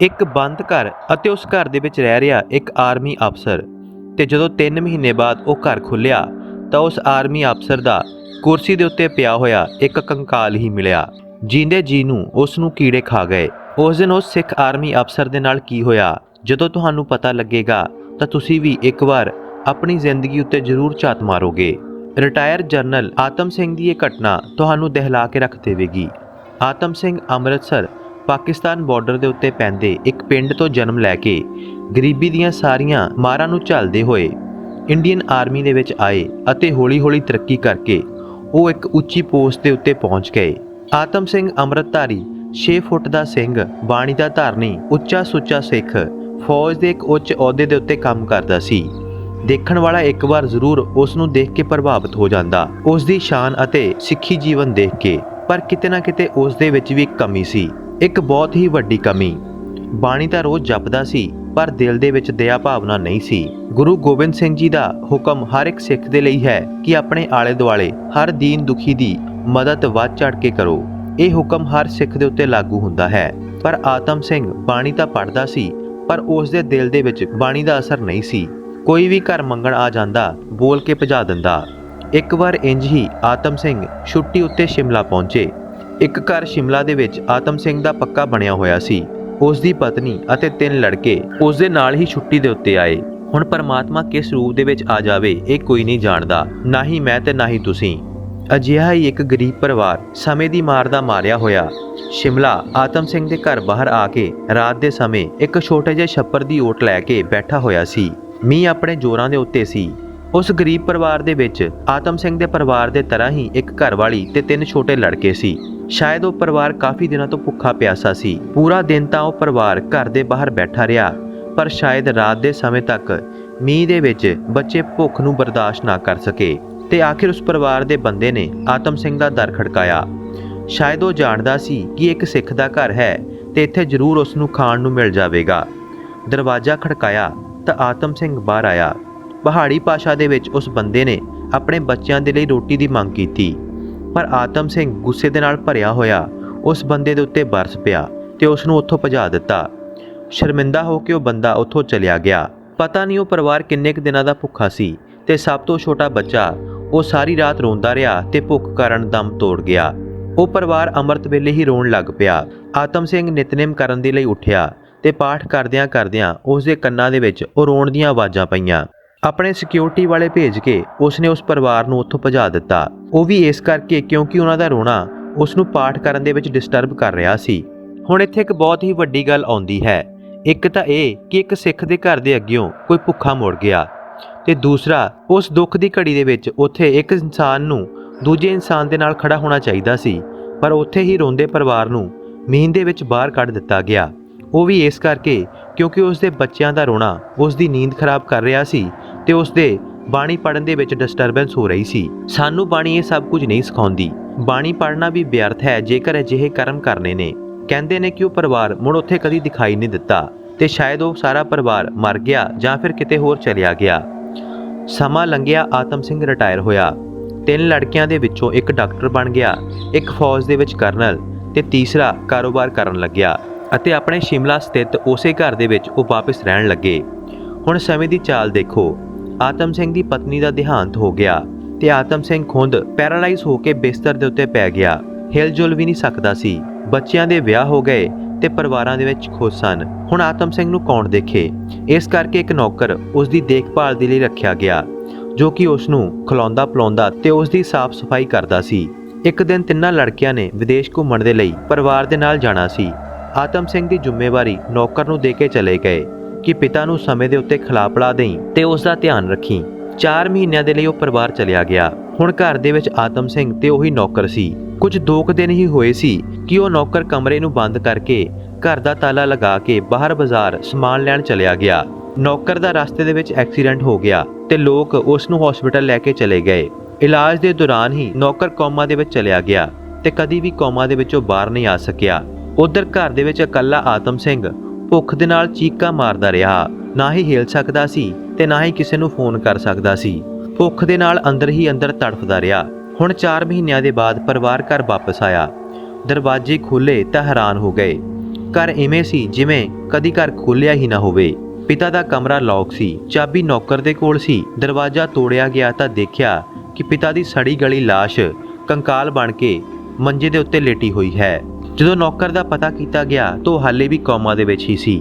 ਇੱਕ ਬੰਦ ਘਰ ਅਤੇ ਉਸ ਘਰ ਦੇ ਵਿੱਚ ਰਹਿ ਰਿਹਾ ਇੱਕ ਆਰਮੀ ਅਫਸਰ ਤੇ ਜਦੋਂ 3 ਮਹੀਨੇ ਬਾਅਦ ਉਹ ਘਰ ਖੁੱਲਿਆ ਤਾਂ ਉਸ ਆਰਮੀ ਅਫਸਰ ਦਾ ਕੁਰਸੀ ਦੇ ਉੱਤੇ ਪਿਆ ਹੋਇਆ ਇੱਕ ਕੰਕਾਲ ਹੀ ਮਿਲਿਆ। ਜੀਂਦੇ ਜੀ ਨੂੰ ਉਸ ਨੂੰ ਕੀੜੇ ਖਾ ਗਏ। ਉਸ ਦਿਨ ਉਸ ਸਿੱਖ ਆਰਮੀ ਅਫਸਰ ਦੇ ਨਾਲ ਕੀ ਹੋਇਆ? ਜਦੋਂ ਤੁਹਾਨੂੰ ਪਤਾ ਲੱਗੇਗਾ ਤਾਂ ਤੁਸੀਂ ਵੀ ਇੱਕ ਵਾਰ ਆਪਣੀ ਜ਼ਿੰਦਗੀ ਉੱਤੇ ਜ਼ਰੂਰ ਝਾਤ ਮਾਰੋਗੇ। ਰਿਟਾਇਰ ਜਨਰਲ ਆਤਮ ਸਿੰਘ ਦੀ ਇਹ ਘਟਨਾ ਤੁਹਾਨੂੰ ਦਹਿਲਾ ਕੇ ਰੱਖ ਦੇਵੇਗੀ। ਆਤਮ ਸਿੰਘ ਅੰਮ੍ਰਿਤਸਰ ਪਾਕਿਸਤਾਨ ਬਾਰਡਰ ਦੇ ਉੱਤੇ ਪੈਂਦੇ ਇੱਕ ਪਿੰਡ ਤੋਂ ਜਨਮ ਲੈ ਕੇ ਗਰੀਬੀ ਦੀਆਂ ਸਾਰੀਆਂ ਮਾਰਾਂ ਨੂੰ ਝੱਲਦੇ ਹੋਏ ਇੰਡੀਅਨ ਆਰਮੀ ਦੇ ਵਿੱਚ ਆਏ ਅਤੇ ਹੌਲੀ-ਹੌਲੀ ਤਰੱਕੀ ਕਰਕੇ ਉਹ ਇੱਕ ਉੱਚੀ ਪੋਸਟ ਦੇ ਉੱਤੇ ਪਹੁੰਚ ਗਏ। ਆਤਮ ਸਿੰਘ ਅੰਮ੍ਰਿਤਧਾਰੀ 6 ਫੁੱਟ ਦਾ ਸਿੰਘ, ਬਾਣੀ ਦਾ ਧਾਰਨੀ, ਉੱਚਾ ਸੁੱਚਾ ਸਿੱਖ, ਫੌਜ ਦੇ ਇੱਕ ਉੱਚ ਅਹੁਦੇ ਦੇ ਉੱਤੇ ਕੰਮ ਕਰਦਾ ਸੀ। ਦੇਖਣ ਵਾਲਾ ਇੱਕ ਵਾਰ ਜ਼ਰੂਰ ਉਸ ਨੂੰ ਦੇਖ ਕੇ ਪ੍ਰਭਾਵਿਤ ਹੋ ਜਾਂਦਾ। ਉਸ ਦੀ ਸ਼ਾਨ ਅਤੇ ਸਿੱਖੀ ਜੀਵਨ ਦੇਖ ਕੇ, ਪਰ ਕਿਤੇ ਨਾ ਕਿਤੇ ਉਸ ਦੇ ਵਿੱਚ ਵੀ ਕਮੀ ਸੀ। ਇੱਕ ਬਹੁਤ ਹੀ ਵੱਡੀ ਕਮੀ। ਬਾਣੀ ਤਾਂ ਰੋਜ਼ ਜਪਦਾ ਸੀ, ਪਰ ਦਿਲ ਦੇ ਵਿੱਚ ਦਇਆ ਭਾਵਨਾ ਨਹੀਂ ਸੀ। ਗੁਰੂ ਗੋਬਿੰਦ ਸਿੰਘ ਜੀ ਦਾ ਹੁਕਮ ਹਰ ਇੱਕ ਸਿੱਖ ਦੇ ਲਈ ਹੈ ਕਿ ਆਪਣੇ ਆਲੇ ਦੁਆਲੇ ਹਰ ਦੀਨ ਦੁਖੀ ਦੀ ਮਦਦ ਵੱਧ ਚੜ ਕੇ ਕਰੋ। ਇਹ ਹੁਕਮ ਹਰ ਸਿੱਖ ਦੇ ਉੱਤੇ ਲਾਗੂ ਹੁੰਦਾ ਹੈ। ਪਰ ਆਤਮ ਸਿੰਘ ਬਾਣੀ ਤਾਂ ਪੜ੍ਹਦਾ ਸੀ, ਪਰ ਉਸ ਦੇ ਦਿਲ ਦੇ ਵਿੱਚ ਬਾਣੀ ਦਾ ਅਸਰ ਨਹੀਂ ਸੀ। ਕੋਈ ਵੀ ਘਰ ਮੰਗਣ ਆ ਜਾਂਦਾ, ਬੋਲ ਕੇ ਭਜਾ ਦਿੰਦਾ। ਇੱਕ ਵਾਰ ਇੰਜ ਹੀ ਆਤਮ ਸਿੰਘ ਛੁੱਟੀ ਉੱਤੇ ਸ਼ਿਮਲਾ ਪਹੁੰਚੇ। ਇੱਕ ਘਰ ਸ਼ਿਮਲਾ ਦੇ ਵਿੱਚ ਆਤਮ ਸਿੰਘ ਦਾ ਪੱਕਾ ਬਣਿਆ ਹੋਇਆ ਸੀ। ਉਸ ਦੀ ਪਤਨੀ ਅਤੇ ਤਿੰਨ ਲੜਕੇ ਉਸ ਦੇ ਨਾਲ ਹੀ ਛੁੱਟੀ ਦੇ ਉੱਤੇ ਆਏ। ਹੁਣ ਪਰਮਾਤਮਾ ਕਿਸ ਰੂਪ ਦੇ ਵਿੱਚ ਆ ਜਾਵੇ, ਇਹ ਕੋਈ ਨਹੀਂ ਜਾਣਦਾ। ਨਾ ਹੀ ਮੈਂ ਤੇ ਨਾ ਹੀ ਤੁਸੀਂ। ਅਜਿਹਾ ਹੀ ਇੱਕ ਗਰੀਬ ਪਰਿਵਾਰ ਸਮੇਂ ਦੀ ਮਾਰ ਦਾ ਮਾਰਿਆ ਹੋਇਆ। ਸ਼ਿਮਲਾ ਆਤਮ ਸਿੰਘ ਦੇ ਘਰ ਬਾਹਰ ਆ ਕੇ ਰਾਤ ਦੇ ਸਮੇਂ ਇੱਕ ਛੋਟੇ ਜਿਹੇ ਛੱਪਰ ਦੀ ਓਟ ਲੈ ਕੇ ਬੈਠਾ ਹੋਇਆ ਸੀ। ਮੀਂਹ ਆਪਣੇ ਜੋਰਾਂ ਦੇ ਉੱਤੇ ਸੀ। ਉਸ ਗਰੀਬ ਪਰਿਵਾਰ ਦੇ ਵਿੱਚ ਆਤਮ ਸਿੰਘ ਦੇ ਪਰਿਵਾਰ ਦੇ ਤਰ੍ਹਾਂ ਹੀ ਇੱਕ ਘਰਵਾਲੀ ਤੇ ਤਿੰਨ ਛੋਟੇ ਲੜਕੇ ਸੀ। ਸ਼ਾਇਦ ਉਹ ਪਰਿਵਾਰ ਕਾਫੀ ਦਿਨਾਂ ਤੋਂ ਭੁੱਖਾ ਪਿਆਸਾ ਸੀ। ਪੂਰਾ ਦਿਨ ਤਾਂ ਉਹ ਪਰਿਵਾਰ ਘਰ ਦੇ ਬਾਹਰ ਬੈਠਾ ਰਿਹਾ, ਪਰ ਸ਼ਾਇਦ ਰਾਤ ਦੇ ਸਮੇਂ ਤੱਕ ਮੀਂਹ ਦੇ ਵਿੱਚ ਬੱਚੇ ਭੁੱਖ ਨੂੰ ਬਰਦਾਸ਼ਤ ਨਾ ਕਰ ਸਕੇ ਤੇ ਆਖਿਰ ਉਸ ਪਰਿਵਾਰ ਦੇ ਬੰਦੇ ਨੇ ਆਤਮ ਸਿੰਘ ਦਾ ਦਰ ਖੜਕਾਇਆ। ਸ਼ਾਇਦ ਉਹ ਜਾਣਦਾ ਸੀ ਕਿ ਇੱਕ ਸਿੱਖ ਦਾ ਘਰ ਹੈ ਤੇ ਇੱਥੇ ਜ਼ਰੂਰ ਉਸ ਨੂੰ ਖਾਣ ਨੂੰ ਮਿਲ ਜਾਵੇਗਾ। ਦਰਵਾਜ਼ਾ ਖੜਕਾਇਆ ਤਾਂ ਆਤਮ ਸਿੰਘ ਬਾਹਰ ਆਇਆ। ਪਹਾੜੀ ਭਾਸ਼ਾ ਦੇ ਵਿੱਚ ਉਸ ਬੰਦੇ ਨੇ ਆਪਣੇ ਬੱਚਿਆਂ ਦੇ ਲਈ ਰੋਟੀ ਦੀ ਮੰਗ ਕੀਤੀ। ਪਰ ਆਤਮ ਸਿੰਘ ਗੁੱਸੇ ਦੇ ਨਾਲ ਭਰਿਆ ਹੋਇਆ, ਉਸ ਬੰਦੇ ਦੇ ਉੱਤੇ ਬਰਸ ਪਿਆ ਤੇ ਉਸ ਨੂੰ ਉੱਥੋਂ ਭਜਾ ਦਿੱਤਾ। ਸ਼ਰਮਿੰਦਾ ਹੋ ਕੇ ਉਹ ਬੰਦਾ ਉੱਥੋਂ ਚਲਿਆ ਗਿਆ। ਪਤਾ ਨਹੀਂ ਉਹ ਪਰਿਵਾਰ ਕਿੰਨੇ ਕੁ ਦਿਨਾਂ ਦਾ ਭੁੱਖਾ ਸੀ ਤੇ ਸਭ ਤੋਂ ਛੋਟਾ ਬੱਚਾ ਉਹ ਸਾਰੀ ਰਾਤ ਰੋਂਦਾ ਰਿਹਾ ਤੇ ਭੁੱਖ ਕਾਰਨ ਦਮ ਤੋੜ ਗਿਆ। ਉਹ ਪਰਿਵਾਰ ਅੰਮ੍ਰਿਤ ਵੇਲੇ ਹੀ ਰੋਣ ਲੱਗ ਪਿਆ। ਆਤਮ ਸਿੰਘ ਨਿਤਨੇਮ ਕਰਨ ਦੇ ਲਈ ਉੱਠਿਆ ਤੇ ਪਾਠ ਕਰਦਿਆਂ ਕਰਦਿਆਂ ਉਸ ਦੇ ਕੰਨਾਂ ਦੇ ਵਿੱਚ ਉਹ ਰੋਣ ਦੀਆਂ ਆਵਾਜ਼ਾਂ ਪਈਆਂ। ਆਪਣੇ ਸਿਕਿਉਰਿਟੀ ਵਾਲੇ ਭੇਜ ਕੇ ਉਸਨੇ ਉਸ ਪਰਿਵਾਰ ਨੂੰ ਉੱਥੋਂ ਭਜਾ ਦਿੱਤਾ। ਉਹ ਵੀ ਇਸ ਕਰਕੇ ਕਿਉਂਕਿ ਉਹਨਾਂ ਦਾ ਰੋਣਾ ਉਸ ਨੂੰ ਪਾਠ ਕਰਨ ਦੇ ਵਿੱਚ ਡਿਸਟਰਬ ਕਰ ਰਿਹਾ ਸੀ। ਹੁਣ ਇੱਥੇ ਇੱਕ ਬਹੁਤ ਹੀ ਵੱਡੀ ਗੱਲ ਆਉਂਦੀ ਹੈ। ਇੱਕ ਤਾਂ ਇਹ ਕਿ ਇੱਕ ਸਿੱਖ ਦੇ ਘਰ ਦੇ ਅੱਗਿਓਂ ਕੋਈ ਭੁੱਖਾ ਮੁੜ ਗਿਆ ਤੇ ਦੂਸਰਾ, ਉਸ ਦੁੱਖ ਦੀ ਘੜੀ ਦੇ ਵਿੱਚ ਉੱਥੇ ਇੱਕ ਇਨਸਾਨ ਨੂੰ ਦੂਜੇ ਇਨਸਾਨ ਦੇ ਨਾਲ ਖੜਾ ਹੋਣਾ ਚਾਹੀਦਾ ਸੀ, ਪਰ ਉੱਥੇ ਹੀ ਰੋਂਦੇ ਪਰਿਵਾਰ ਨੂੰ ਮੀਂਹ ਦੇ ਵਿੱਚ ਬਾਹਰ ਕੱਢ ਦਿੱਤਾ ਗਿਆ। ਉਹ ਵੀ ਇਸ ਕਰਕੇ ਕਿਉਂਕਿ ਉਸ ਦੇ ਬੱਚਿਆਂ ਦਾ ਰੋਣਾ ਉਸ ਦੀ ਨੀਂਦ ਖਰਾਬ ਕਰ ਰਿਹਾ ਸੀ ਤੇ ਉਸ ਦੇ ਬਾਣੀ ਪੜਨ ਦੇ ਵਿੱਚ ਡਿਸਟਰਬੈਂਸ ਹੋ ਰਹੀ ਸੀ। ਸਾਨੂੰ ਬਾਣੀ ਇਹ ਸਭ ਕੁਝ ਨਹੀਂ ਸਿਖਾਉਂਦੀ। ਬਾਣੀ ਪੜਨਾ ਵੀ ਵਿਅਰਥ ਹੈ, ਜੇਕਰ ਅਜਿਹੇ ਕਰਮ ਕਰਨੇ ਨੇ। ਕਹਿੰਦੇ ਨੇ ਕਿ ਉਹ ਪਰਿਵਾਰ ਮੁੜ ਉੱਥੇ ਕਦੀ ਦਿਖਾਈ ਨਹੀਂ ਦਿੱਤਾ ਤੇ ਸ਼ਾਇਦ ਉਹ ਸਾਰਾ ਪਰਿਵਾਰ ਮਰ ਗਿਆ ਜਾਂ ਫਿਰ ਕਿਤੇ ਹੋਰ ਚਲਿਆ ਗਿਆ। ਸਮਾਂ ਲੰਘਿਆ, ਆਤਮ ਸਿੰਘ ਰਿਟਾਇਰ ਹੋਇਆ। ਤਿੰਨ ਲੜਕਿਆਂ ਦੇ ਵਿੱਚੋਂ ਇੱਕ ਡਾਕਟਰ ਬਣ ਗਿਆ, ਇੱਕ ਫੌਜ ਦੇ ਵਿੱਚ ਕਰਨਲ ਤੇ ਤੀਸਰਾ ਕਾਰੋਬਾਰ ਕਰਨ ਲੱਗਿਆ ਅਤੇ ਆਪਣੇ ਸ਼ਿਮਲਾ ਸਥਿਤ ਉਸੇ ਘਰ ਦੇ ਵਿੱਚ ਉਹ ਵਾਪਸ ਰਹਿਣ ਲੱਗੇ। ਹੁਣ ਸਮੇਂ ਦੀ ਚਾਲ ਦੇਖੋ। ਆਤਮ ਸਿੰਘ ਦੀ ਪਤਨੀ ਦਾ ਦੇਹਾਂਤ ਹੋ ਗਿਆ ਤੇ ਆਤਮ ਸਿੰਘ ਖੁੰਦ ਪੈਰਾਲਾਈਜ਼ ਹੋ ਕੇ ਬਿਸਤਰ ਦੇ ਉੱਤੇ ਪੈ ਗਿਆ। ਹਿਲਜੁਲ ਵੀ ਨਹੀਂ ਸਕਦਾ ਸੀ। ਬੱਚਿਆਂ ਦੇ ਵਿਆਹ ਹੋ ਗਏ ਤੇ ਪਰਿਵਾਰਾਂ ਦੇ ਵਿੱਚ ਖੁਸ਼ ਸਨ। ਹੁਣ ਆਤਮ ਸਿੰਘ ਨੂੰ ਕੌਣ ਦੇਖੇ? ਇਸ ਕਰਕੇ ਇੱਕ ਨੌਕਰ ਉਸ ਦੀ ਦੇਖਭਾਲ ਦੇ ਲਈ ਰੱਖਿਆ ਗਿਆ, ਜੋ ਕਿ ਉਸ ਨੂੰ ਖਿਲਾਉਂਦਾ ਪਲਾਉਂਦਾ ਤੇ ਉਸ ਦੀ ਸਾਫ਼ ਸਫ਼ਾਈ ਕਰਦਾ ਸੀ। ਇੱਕ ਦਿਨ ਤਿੰਨਾਂ ਲੜਕਿਆਂ ਨੇ ਵਿਦੇਸ਼ ਘੁੰਮਣ ਦੇ ਲਈ ਪਰਿਵਾਰ ਦੇ ਨਾਲ ਜਾਣਾ ਸੀ। ਆਤਮ ਸਿੰਘ ਦੀ ਜ਼ਿੰਮੇਵਾਰੀ ਨੌਕਰ ਨੂੰ ਦੇ ਕੇ ਚਲੇ ਗਏ। ਕਿ ਪਿਤਾ ਨੂੰ ਸਮੇਂ ਦੇ ਉੱਤੇ ਖਿਲਾ ਪਲਾ ਦੇਈ ਤੇ ਉਸ ਦਾ ਧਿਆਨ ਰੱਖੀ। 4 ਮਹੀਨਿਆਂ ਦੇ ਲਈ ਉਹ ਪਰਿਵਾਰ ਚਲਿਆ ਗਿਆ। ਹੁਣ ਘਰ ਦੇ ਵਿੱਚ ਆਤਮ ਸਿੰਘ ਤੇ ਉਹੀ ਨੌਕਰ ਸੀ। ਕੁਝ ਦੋ ਕੁ ਦਿਨ ਹੀ ਹੋਏ ਸੀ ਕਿ ਉਹ ਨੌਕਰ ਕਮਰੇ ਨੂੰ ਬੰਦ ਕਰਕੇ ਘਰ ਦਾ ਤਾਲਾ ਲਗਾ ਕੇ ਬਾਹਰ ਬਾਜ਼ਾਰ ਸਮਾਨ ਲੈਣ ਚਲਿਆ ਗਿਆ। ਨੌਕਰ ਦਾ ਰਸਤੇ ਦੇ ਵਿੱਚ ਐਕਸੀਡੈਂਟ ਹੋ ਗਿਆ ਤੇ ਲੋਕ ਉਸ ਨੂੰ ਹਸਪੀਟਲ ਲੈ ਕੇ ਚਲੇ ਗਏ। ਇਲਾਜ ਦੇ ਦੌਰਾਨ ਹੀ ਨੌਕਰ ਕੋਮਾ ਦੇ ਵਿੱਚ ਚਲਿਆ ਗਿਆ ਤੇ ਕਦੀ ਵੀ ਕੋਮਾ ਦੇ ਵਿੱਚੋਂ ਬਾਹਰ ਨਹੀਂ ਆ ਸਕਿਆ। ਉਧਰ ਘਰ ਦੇ ਵਿੱਚ ਇਕੱਲਾ ਆਤਮ ਸਿੰਘ ਭੁੱਖ ਦੇ ਨਾਲ ਚੀਕਾਂ ਮਾਰਦਾ ਰਿਹਾ। ਨਾ ਹੀ ਹਿਲ ਸਕਦਾ ਸੀ ਤੇ ਨਾ ਹੀ ਕਿਸੇ ਨੂੰ ਫੋਨ ਕਰ ਸਕਦਾ ਸੀ। ਭੁੱਖ ਦੇ ਨਾਲ ਅੰਦਰ ਹੀ ਅੰਦਰ ਤੜਫਦਾ ਰਿਹਾ। ਹੁਣ 4 ਮਹੀਨਿਆਂ ਦੇ ਬਾਅਦ ਪਰਿਵਾਰ ਘਰ ਵਾਪਸ ਆਇਆ। ਦਰਵਾਜ਼ੇ ਖੁੱਲੇ ਤਾਂ ਹੈਰਾਨ ਹੋ ਗਏ। ਘਰ ਇਵੇਂ ਸੀ ਜਿਵੇਂ ਕਦੀ ਘਰ ਖੋਲਿਆ ਹੀ ਨਾ ਹੋਵੇ। ਪਿਤਾ ਦਾ ਕਮਰਾ ਲੌਕ ਸੀ, ਚਾਬੀ ਨੌਕਰ ਦੇ ਕੋਲ ਸੀ। ਦਰਵਾਜ਼ਾ ਤੋੜਿਆ ਗਿਆ ਤਾਂ ਦੇਖਿਆ ਕਿ ਪਿਤਾ ਦੀ ਸੜੀ ਗਲੀ ਲਾਸ਼, ਕੰਕਾਲ ਬਣ ਕੇ ਮੰਜੇ ਦੇ ਉੱਤੇ ਲੇਟੀ ਹੋਈ ਹੈ। ਜਦੋਂ ਨੌਕਰ ਦਾ ਪਤਾ ਕੀਤਾ ਗਿਆ ਤਾਂ ਉਹ ਹਾਲੇ ਵੀ ਕੋਮਾ ਦੇ ਵਿੱਚ ਹੀ ਸੀ।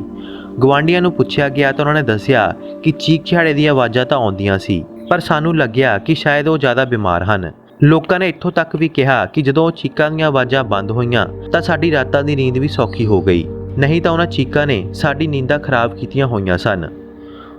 ਗਵਾਂਡੀਆਂ ਨੂੰ ਪੁੱਛਿਆ ਗਿਆ ਤਾਂ ਉਹਨਾਂ ਨੇ ਦੱਸਿਆ ਕਿ ਚੀਕ ਛਾੜੇ ਦੀਆਂ ਆਵਾਜ਼ਾਂ ਤਾਂ ਆਉਂਦੀਆਂ ਸੀ, ਪਰ ਸਾਨੂੰ ਲੱਗਿਆ ਕਿ ਸ਼ਾਇਦ ਉਹ ਜ਼ਿਆਦਾ ਬਿਮਾਰ ਹਨ। ਲੋਕਾਂ ਨੇ ਇੱਥੋਂ ਤੱਕ ਵੀ ਕਿਹਾ ਕਿ ਜਦੋਂ ਉਹ ਚੀਕਾਂ ਦੀਆਂ ਆਵਾਜ਼ਾਂ ਬੰਦ ਹੋਈਆਂ ਤਾਂ ਸਾਡੀ ਰਾਤਾਂ ਦੀ ਨੀਂਦ ਵੀ ਸੌਖੀ ਹੋ ਗਈ। ਨਹੀਂ ਤਾਂ ਉਹਨਾਂ ਚੀਕਾਂ ਨੇ ਸਾਡੀ ਨੀਂਦਾਂ ਖਰਾਬ ਕੀਤੀਆਂ ਹੋਈਆਂ ਸਨ।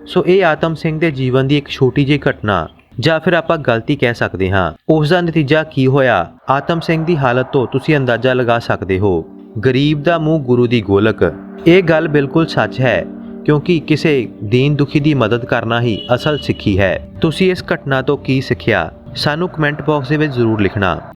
ਸੋ ਇਹ ਆਤਮ ਸਿੰਘ ਦੇ ਜੀਵਨ ਦੀ ਇੱਕ ਛੋਟੀ ਜਿਹੀ ਘਟਨਾ ਜਾਂ ਫਿਰ ਆਪਾਂ ਗਲਤੀ ਕਹਿ ਸਕਦੇ ਹਾਂ। ਉਸ ਦਾ ਨਤੀਜਾ ਕੀ ਹੋਇਆ? ਆਤਮ ਸਿੰਘ ਦੀ ਹਾਲਤ ਤੋਂ ਤੁਸੀਂ ਅੰਦਾਜ਼ਾ ਲਗਾ ਸਕਦੇ ਹੋ। ਗਰੀਬ ਦਾ ਮੂੰਹ ਗੁਰੂ ਦੀ ਗੋਲਕ। ਇਹ ਗੱਲ ਬਿਲਕੁਲ ਸੱਚ ਹੈ, ਕਿਉਂਕਿ ਕਿਸੇ ਦੀਨ ਦੁਖੀ ਦੀ ਮਦਦ ਕਰਨਾ ਹੀ ਅਸਲ ਸਿੱਖੀ ਹੈ। ਤੁਸੀਂ ਇਸ ਘਟਨਾ ਤੋਂ ਕੀ ਸਿੱਖਿਆ? ਸਾਨੂੰ ਕਮੈਂਟ ਬਾਕਸ ਦੇ ਵਿੱਚ ਜ਼ਰੂਰ ਲਿਖਣਾ।